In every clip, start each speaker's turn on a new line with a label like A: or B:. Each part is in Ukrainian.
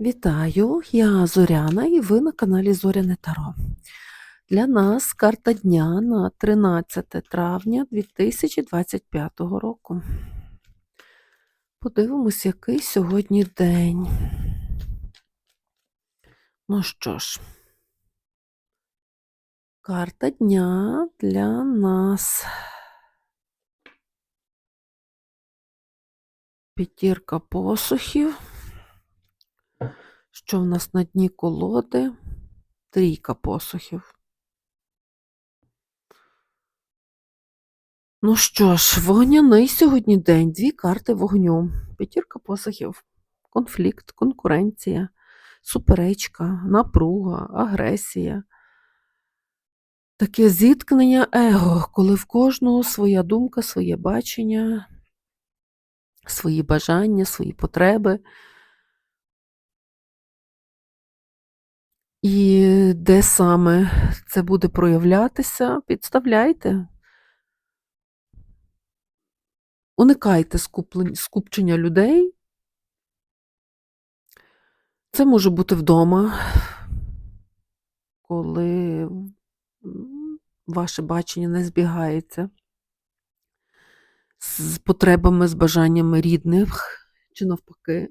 A: Вітаю, я Зоряна і ви на каналі Зоряне Таро. Для нас карта дня на 13 травня 2025 року. Подивимось, який сьогодні день. Ну що ж, карта дня для нас. П'ятірка посухів. Що в нас на дні колоди? Трійка посухів. Ну що ж, вогняний сьогодні день, дві карти вогню, п'ятірка посухів, конфлікт, конкуренція, суперечка, напруга, агресія. Таке зіткнення его, коли в кожного своя думка, своє бачення, свої бажання, свої потреби. І де саме це буде проявлятися, підставляйте. Уникайте скупчення людей. Це може бути вдома, коли ваше бачення не збігається з потребами, з бажаннями рідних, чи навпаки,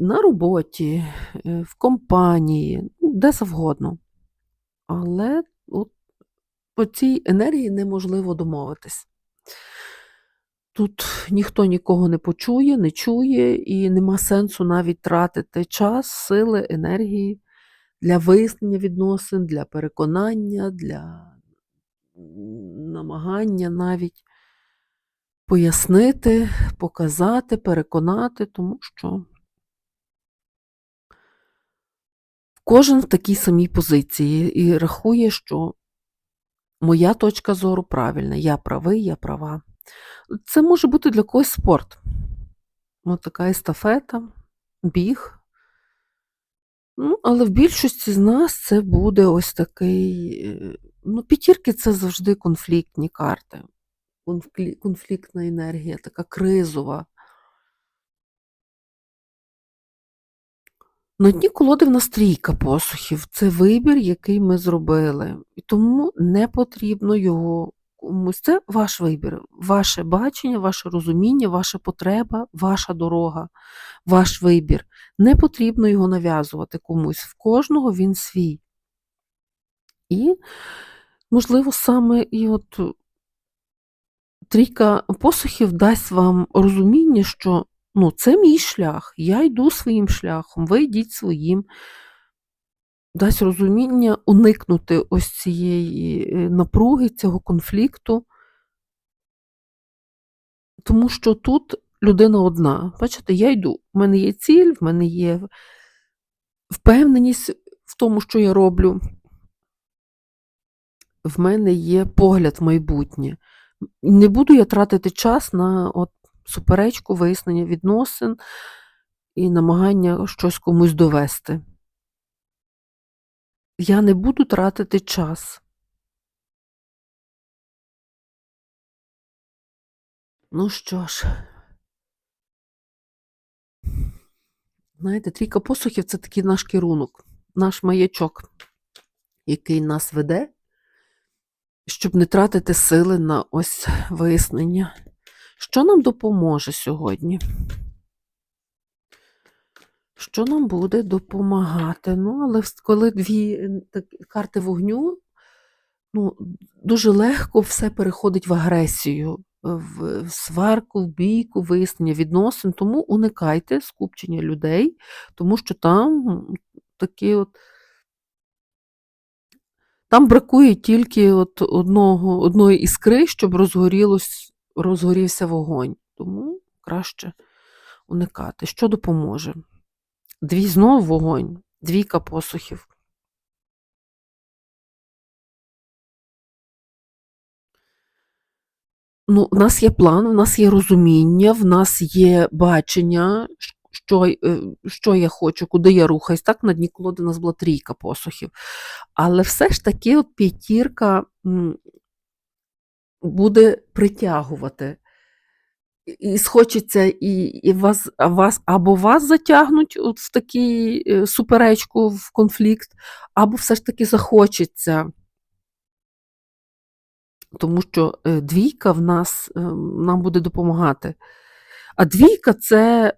A: на роботі, е, в компанії, ну, де завгодно. Але от по цій енергії неможливо домовитись. Тут ніхто нікого не почує, не чує, і нема сенсу навіть тратити час, сили, енергії для вияснення відносин, для переконання, для намагання навіть пояснити, показати, переконати, тому що кожен в такій самій позиції і рахує, що моя точка зору правильна, я правий, я права. Це може бути для когось спорт. Ось така естафета, біг. Ну, але в більшості з нас це буде ось такий. Ну, п'ятірки це завжди конфліктні карти. Конфліктна енергія, така кризова. На дні колоди в нас трійка посухів. Це вибір, який ми зробили. І тому не потрібно його комусь. Це ваш вибір, ваше бачення, ваше розуміння, ваша потреба, ваша дорога, ваш вибір. Не потрібно його нав'язувати комусь. В кожного він свій. І, можливо, саме і от трійка посухів дасть вам розуміння, що ну, це мій шлях, я йду своїм шляхом, ви йдіть своїм. Дасть розуміння уникнути ось цієї е, напруги, цього конфлікту, тому що тут людина одна. Бачите, я йду, в мене є ціль, в мене є впевненість в тому, що я роблю. В мене є погляд в майбутнє. Не буду я тратити час на от суперечку, вияснення відносин і намагання щось комусь довести. Я не буду тратити час. Ну що ж, знаєте, трійка посухів це такий наш керунок, наш маячок, який нас веде, щоб не тратити сили на ось вияснення. Що нам допоможе сьогодні? Що нам буде допомагати? Ну, але коли дві карти вогню, ну, дуже легко все переходить в агресію, в в сварку, в бійку, вияснення відносин. Тому уникайте скупчення людей, тому що там такі от. Там бракує тільки от одного, одної іскри, щоб розгорілось, розгорівся вогонь. Тому краще уникати. Що допоможе? Дві знову вогонь, двійка посухів. Ну, в нас є план, в нас є розуміння, в нас є бачення, що, е, що я хочу, куди я рухаюсь. Так, на дні колоди у нас була трійка посухів. Але все ж таки от п'ятірка буде притягувати. і схочеться, і, і вас, вас, або вас затягнуть от в такі е, суперечку, в конфлікт, або все ж таки захочеться. Тому що е, двійка в нас е, нам буде допомагати. А двійка це,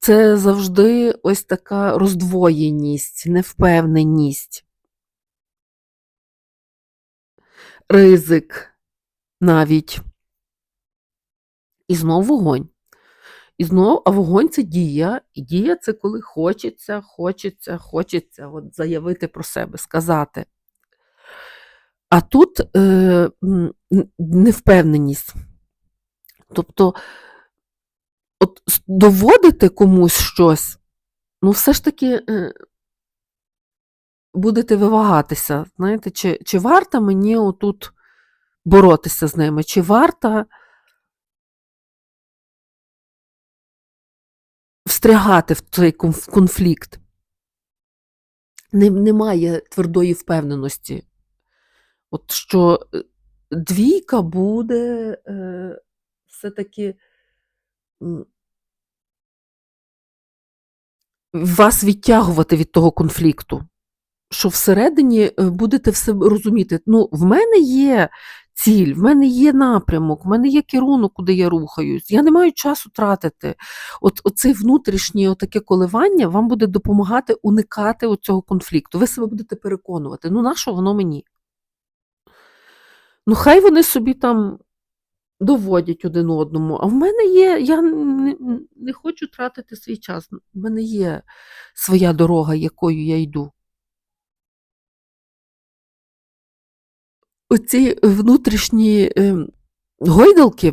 A: це завжди ось така роздвоєність, невпевненість, ризик навіть. І знов вогонь. І знов, а вогонь це дія. І дія це коли хочеться, хочеться, хочеться от заявити про себе, сказати. А тут е, невпевненість. Тобто, от доводити комусь щось, ну, все ж таки е, будете вивагатися. Знаєте, чи, чи варто мені отут боротися з ними, чи варто встрягати в цей конфлікт. Немає твердої впевненості. От що е, двійка буде е, все-таки вас відтягувати від того конфлікту. Що всередині е, будете все розуміти. Ну, в мене є ціль, в мене є напрямок, в мене є керунок, куди я рухаюсь. Я не маю часу тратити. От оце внутрішнє отаке коливання вам буде допомагати уникати цього конфлікту. Ви себе будете переконувати, ну на що воно мені? Ну, хай вони собі там доводять один одному. А в мене є, я не, не хочу тратити свій час. В мене є своя дорога, якою я йду. Оці внутрішні е, гойдалки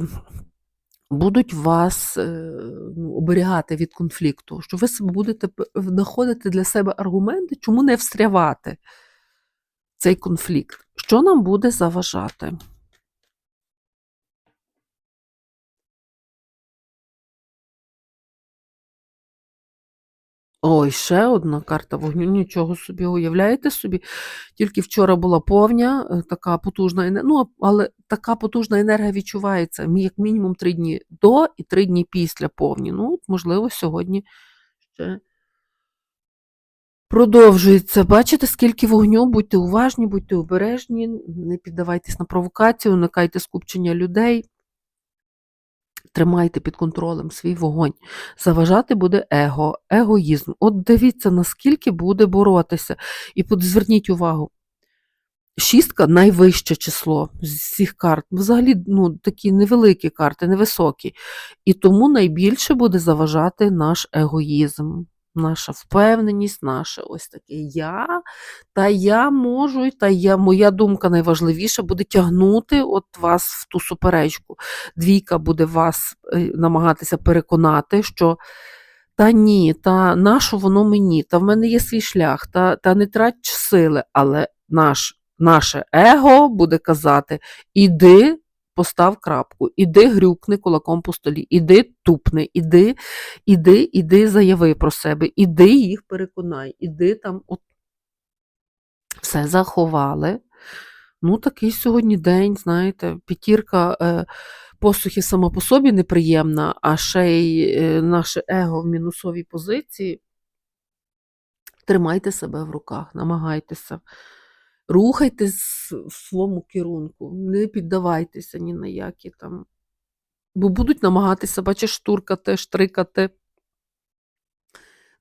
A: будуть вас е, ну, оберігати від конфлікту, що ви будете знаходити для себе аргументи, чому не встрявати в цей конфлікт. Що нам буде заважати? Ой, ще одна карта вогню. Нічого собі, уявляєте собі? Тільки вчора була повня, е, така потужна енергія. Ну, але така потужна енергія відчувається як мінімум три дні до і три дні після повні. Ну, можливо, сьогодні ще продовжується. Бачите, скільки вогню, будьте уважні, будьте обережні, не піддавайтесь на провокацію, уникайте скупчення людей. Тримайте під контролем свій вогонь. Заважати буде его, егоїзм. От дивіться, наскільки буде боротися. І зверніть увагу. Шістка найвище число з всіх карт. Взагалі, ну, такі невеликі карти, невисокі. І тому найбільше буде заважати наш егоїзм, наша впевненість, наше ось таке я, та я можу, і та я, моя думка найважливіша буде тягнути от вас в ту суперечку. Двійка буде вас е, намагатися переконати, що та ні, та нащо воно мені, та в мене є свій шлях, та, та не трать сили, але наш, наше его буде казати: іди, постав крапку, іди грюкни кулаком по столі, іди тупни, іди, іди, іди, заяви про себе, іди їх переконай, іди там. От. Все заховали. Ну, такий сьогодні день, знаєте, п'ятірка е, посухи сама по собі неприємна, а ще й е, наше его в мінусовій позиції. Тримайте себе в руках, намагайтеся. Рухайтесь в своєму керунку, не піддавайтеся ні на які там. Бо будуть намагатися, бачиш, штуркати, штрикати,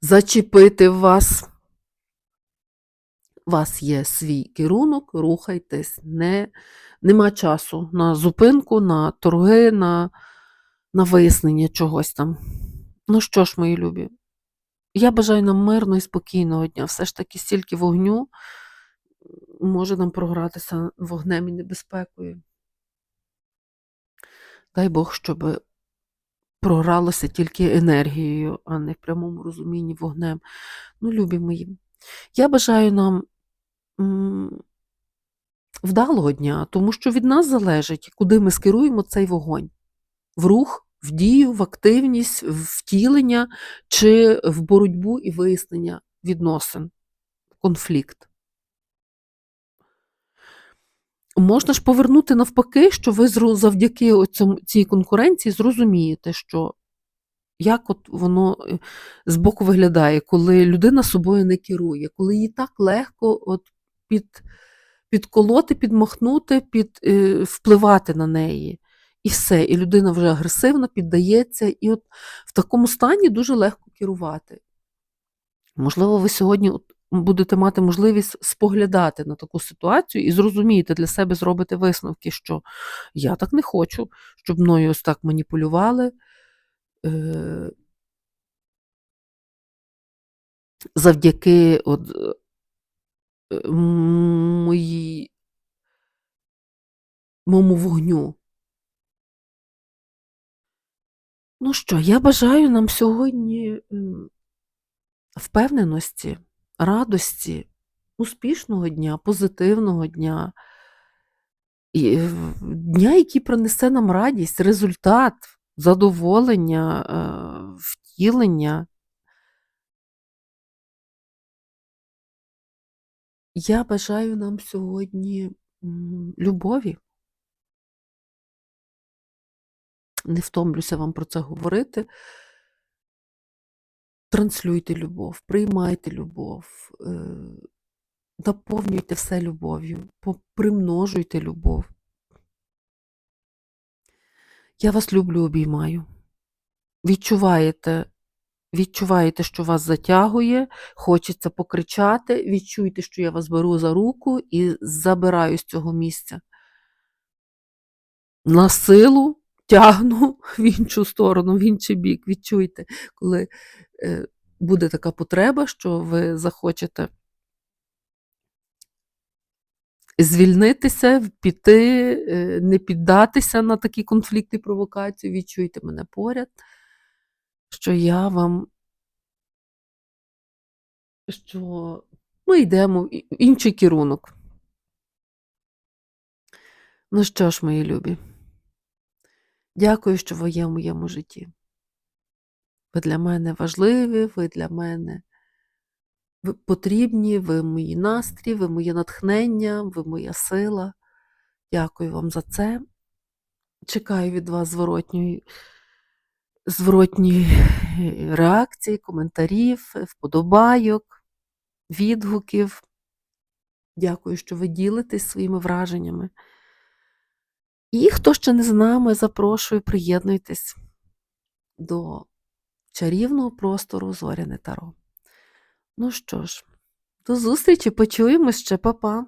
A: зачепити вас. У вас є свій керунок, рухайтесь, не, нема часу на зупинку, на торги, на, на вияснення чогось там. Ну що ж, мої любі, я бажаю нам мирного і спокійного дня. Все ж таки, стільки вогню може нам програтися вогнем і небезпекою. Дай Бог, щоб програлося тільки енергією, а не в прямому розумінні вогнем. Ну, любі мої, я бажаю нам вдалого дня, тому що від нас залежить, куди ми скеруємо цей вогонь. В рух, в дію, в активність, в втілення чи в боротьбу і вияснення відносин, конфлікт. Можна ж повернути навпаки, що ви завдяки цій конкуренції зрозумієте, що як от воно е, збоку виглядає, коли людина собою не керує, коли їй так легко от під, підколоти, підмахнути, під, е, впливати на неї. І все, і людина вже агресивна, піддається, і от в такому стані дуже легко керувати. Можливо, ви сьогодні будете мати можливість споглядати на таку ситуацію і зрозумієте для себе, зробити висновки, що я так не хочу, щоб мною ось так маніпулювали. Е, завдяки от, е, моїй, моєму вогню. Ну що, я бажаю нам сьогодні впевненості, радості, успішного дня, позитивного дня, е, дня, який принесе нам радість, результат, задоволення, е, втілення. Я бажаю нам сьогодні любові. Не втомлюся вам про це говорити. Транслюйте любов, приймайте любов, е, наповнюйте все любов'ю, примножуйте любов. Я вас люблю, обіймаю. Відчуваєте, відчуваєте, що вас затягує, хочеться покричати, відчуйте, що я вас беру за руку і забираю з цього місця. На силу тягну в іншу сторону, в інший бік. Відчуйте, коли е, буде така потреба, що ви захочете звільнитися, піти, е, не піддатися на такі конфлікти провокації, відчуйте мене поряд, що я вам, що ми йдемо в інший керунок. Ну що ж, мої любі, дякую, що ви є в моєму житті. Ви для мене важливі, ви для мене ви потрібні, ви мої настрій, ви моє натхнення, ви моя сила. Дякую вам за це. Чекаю від вас зворотньої, зворотньої реакції, коментарів, вподобайок, відгуків. Дякую, що ви ділитесь своїми враженнями. І хто ще не з нами, запрошую, приєднуйтесь до чарівного простору Зоряне Таро. Ну що ж, до зустрічі, почуємось ще, па-па!